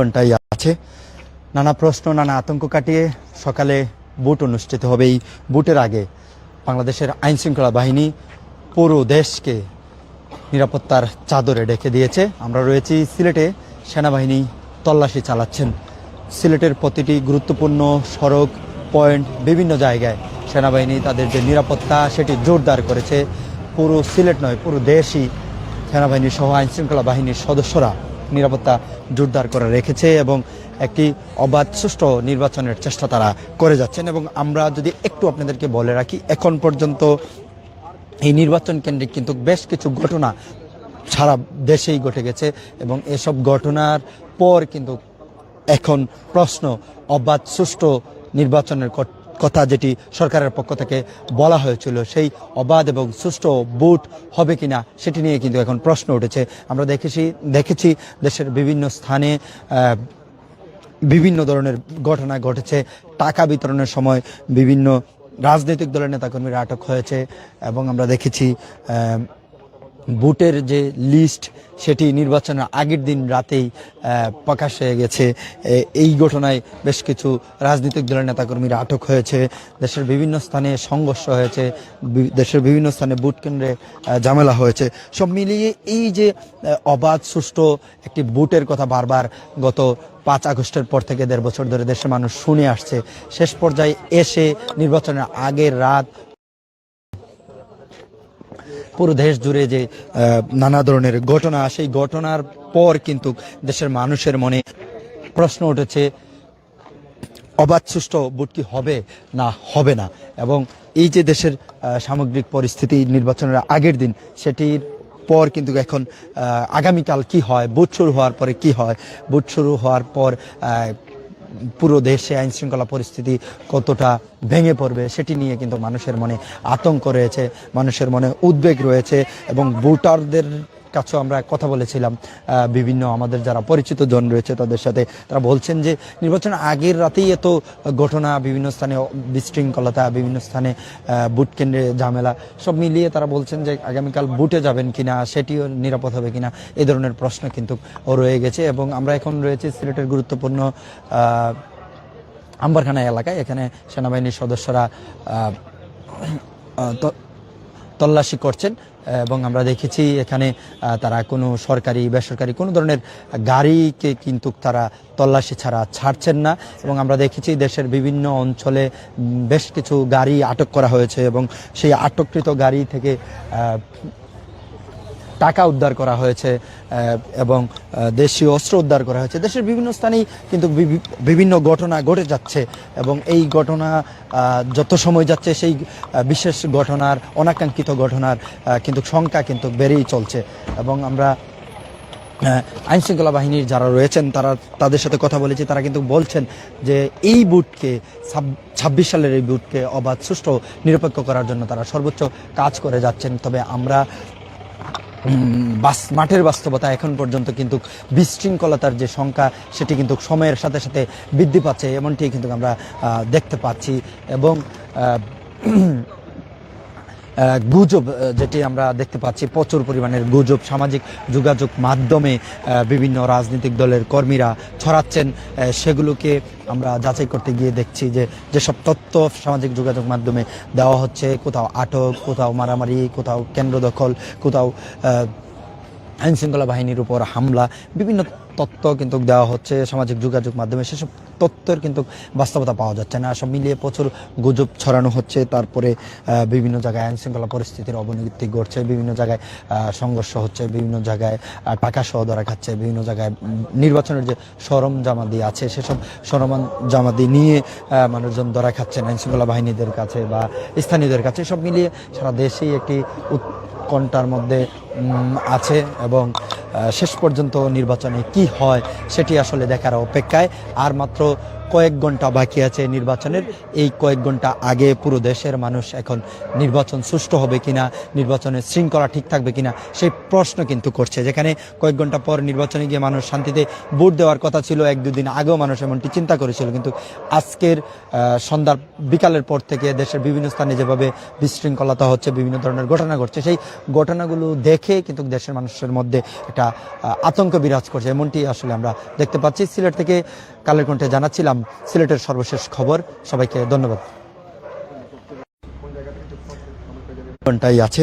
ঘন্টাই আছে। নানা প্রশ্ন, নানা আতঙ্ক কাটিয়ে সকালে বুট অনুষ্ঠিত হবে। এই বুটের আগে বাংলাদেশের আইন শৃঙ্খলা বাহিনী পুরো দেশকে নিরাপত্তার চাদরে ডেকে দিয়েছে। আমরা রয়েছি সিলেটে। সেনাবাহিনী তল্লাশি চালাচ্ছেন। সিলেটের প্রতিটি গুরুত্বপূর্ণ সড়ক, পয়েন্ট, বিভিন্ন জায়গায় সেনাবাহিনী তাদের যে নিরাপত্তা, সেটি জোরদার করেছে। পুরো সিলেট নয়, পুরো দেশই সেনাবাহিনী সহ আইন শৃঙ্খলা বাহিনীর সদস্যরা নিরাপত্তা জোরদার করে রেখেছে এবং একটি অবাধ, সুষ্ঠু নির্বাচনের চেষ্টা তারা করে যাচ্ছেন। এবং আমরা যদি একটু আপনাদেরকে বলে রাখি, এখন পর্যন্ত এই নির্বাচন কেন্দ্রে কিন্তু বেশ কিছু ঘটনা সারা দেশেই ঘটে গেছে এবং এসব ঘটনার পর কিন্তু এখন প্রশ্ন, অবাধ, সুষ্ঠু নির্বাচনের কথা যেটি সরকারের পক্ষ থেকে বলা হয়েছিল, সেই অবাধ এবং সুষ্ঠু বুট হবে কিনা সেটি নিয়ে কিন্তু এখন প্রশ্ন উঠেছে। আমরা দেখেছি দেখেছি দেশের বিভিন্ন স্থানে বিভিন্ন ধরনের ঘটনা ঘটেছে। টাকা বিতরণের সময় বিভিন্ন রাজনৈতিক দলের নেতাকর্মীরা আটক হয়েছে এবং আমরা দেখেছি বুটের যে লিস্ট সেটি নির্বাচনের আগের দিন রাতেই প্রকাশ হয়ে গেছে। এই ঘটনায় বেশ কিছু রাজনৈতিক দলের নেতাকর্মীরা আটক হয়েছে। দেশের বিভিন্ন স্থানে সংঘর্ষ হয়েছে। দেশের বিভিন্ন স্থানে বুট কেন্দ্রে ঝামেলা হয়েছে। সব মিলিয়ে এই যে অবাধ, সুষ্ঠু একটি বুটের কথা বারবার গত পাঁচ আগস্টের পর থেকে দেড় বছর ধরে দেশের মানুষ শুনে আসছে। শেষ পর্যায়ে এসে নির্বাচনের আগের রাত পুরো দেশ জুড়ে যে নানা ধরনের ঘটনা, সেই ঘটনার পর কিন্তু দেশের মানুষের মনে প্রশ্ন উঠেছে, অবাধ সুষ্ঠু ভোট কি হবে না হবে না? এবং এই যে দেশের সামগ্রিক পরিস্থিতি নির্বাচনের আগের দিন, সেটির পর কিন্তু এখন আগামীকাল কি হয়, ভোট শুরু হওয়ার পরে কি হয়? ভোট শুরু হওয়ার পর পুরো দেশে আইন শৃঙ্খলা পরিস্থিতি কতটা ভেঙে পড়বে, সেটি নিয়ে কিন্তু মানুষের মনে আতঙ্ক রয়েছে, মানুষের মনে উদ্বেগ রয়েছে এবং ভোটারদের কাছেও আমরা কথা বলেছিলাম বিভিন্ন আমাদের যারা পরিচিত জন রয়েছে তাদের সাথে। তারা বলছেন যে নির্বাচনের আগের রাতেই এত ঘটনা, বিভিন্ন স্থানে বিশৃঙ্খলতা, বিভিন্ন স্থানে বুট কেন্দ্রে ঝামেলা, সব মিলিয়ে তারা বলছেন যে, আগামীকাল বুটে যাবেন কিনা, সেটিও নিরাপদ হবে কিনা, এ ধরনের প্রশ্ন কিন্তু রয়ে গেছে এবং আমরা এখন রয়েছে সিলেটের গুরুত্বপূর্ণ আম্বারখানা এলাকায়। এখানে সেনাবাহিনীর সদস্যরা তল্লাশি করছেন এবং আমরা দেখেছি এখানে তারা কোনো সরকারি, বেসরকারি কোনো ধরনের গাড়িকে কিন্তু তারা তল্লাশি ছাড়া ছাড়ছেন না এবং আমরা দেখেছি দেশের বিভিন্ন অঞ্চলে বেশ কিছু গাড়ি আটক করা হয়েছে এবং সেই আটককৃত গাড়ি থেকে টাকা উদ্ধার করা হয়েছে এবং দেশীয় অস্ত্র উদ্ধার করা হয়েছে। দেশের বিভিন্ন স্থানেই কিন্তু বিভি- বিভিন্ন ঘটনা ঘটে যাচ্ছে, এবং এই ঘটনা যত সময় যাচ্ছে সেই বিশেষ ঘটনার, অনাকাঙ্ক্ষিত ঘটনার কিন্তু সংখ্যা কিন্তু বেড়েই চলছে। এবং আমরা আইন শৃঙ্খলা বাহিনীর যারা রয়েছেন, তারা, তাদের সাথে কথা বলেছি, তারা কিন্তু বলছেন যে এই বুটকে ছাব্বিশ সালের এই বুটকে অবাধ, সুষ্ঠু, নিরপেক্ষ করার জন্য তারা সর্বোচ্চ কাজ করে যাচ্ছেন। তবে আমরা বাস, মাঠের বাস্তবতা এখন পর্যন্ত কিন্তু বিশৃঙ্খলতার যে সংখ্যা, সেটি কিন্তু সময়ের সাথে সাথে বৃদ্ধি পাচ্ছে এমনটি কিন্তু আমরা দেখতে পাচ্ছি। এবং গুজব যেটি আমরা দেখতে পাচ্ছি, প্রচুর পরিমাণের গুজব, সামাজিক যোগাযোগ মাধ্যমে বিভিন্ন রাজনৈতিক দলের কর্মীরা ছড়াচ্ছেন। সেগুলোকে আমরা যাচাই করতে গিয়ে দেখছি যে যেসব তথ্য সামাজিক যোগাযোগ মাধ্যমে দেওয়া হচ্ছে, কোথাও আটক, কোথাও মারামারি, কোথাও কেন্দ্র দখল, কোথাও আইনশৃঙ্খলা বাহিনীর উপর হামলা, বিভিন্ন তথ্য কিন্তু দেওয়া হচ্ছে, সামাজিক যোগাযোগ মাধ্যমে। সেসব তথ্যের কিন্তু বাস্তবতা পাওয়া যাচ্ছে না। সব মিলিয়ে প্রচুর গুজব ছড়ানো হচ্ছে। তারপরে বিভিন্ন জায়গায় আইন শৃঙ্খলা পরিস্থিতির অবনতি ঘটছে। বিভিন্ন জায়গায় সংঘর্ষ হচ্ছে। বিভিন্ন জায়গায় টাকা সহ ধরা খাচ্ছে। বিভিন্ন জায়গায় নির্বাচনের যে সরঞ্জামাদি আছে, সেসব সরঞ্জামাদি নিয়ে মানুষজন ধরা খাচ্ছেন। আইন শৃঙ্খলা বাহিনীদের কাছে বা স্থানীয়দের কাছে। সব মিলিয়ে সারা দেশেই একটি উৎকণ্ঠার মধ্যে আছে এবং শেষ পর্যন্ত নির্বাচনে কি হয় সেটি আসলে দেখার অপেক্ষায়। আর মাত্র কয়েক ঘণ্টা বাকি আছে নির্বাচনের। এই কয়েক ঘণ্টা আগে পুরো দেশের মানুষ এখন নির্বাচন সুষ্ঠু হবে কিনা, নির্বাচনের শৃঙ্খলা ঠিক থাকবে কিনা, সেই প্রশ্ন কিন্তু করছে। যেখানে কয়েক ঘণ্টা পর নির্বাচনে গিয়ে মানুষ শান্তিতে ভোট দেওয়ার কথা ছিল, এক দুদিন আগেও মানুষ এমনটি চিন্তা করেছিল। কিন্তু আজকের সন্ধ্যার বিকালের পর থেকে দেশের বিভিন্ন স্থানে যেভাবে বিশৃঙ্খলতা হচ্ছে, বিভিন্ন ধরনের ঘটনা ঘটছে, সেই ঘটনাগুলো দেখে কিন্তু দেশের মানুষের মধ্যে একটা আতঙ্ক বিরাজ করছে। এমনটি আসলে আমরা দেখতে পাচ্ছি। সিলেট থেকে কালের কণ্ঠে জানাচ্ছিলাম সিলেটের সর্বশেষ খবর। সবাইকে ধন্যবাদ। ঘন্টাই আছে।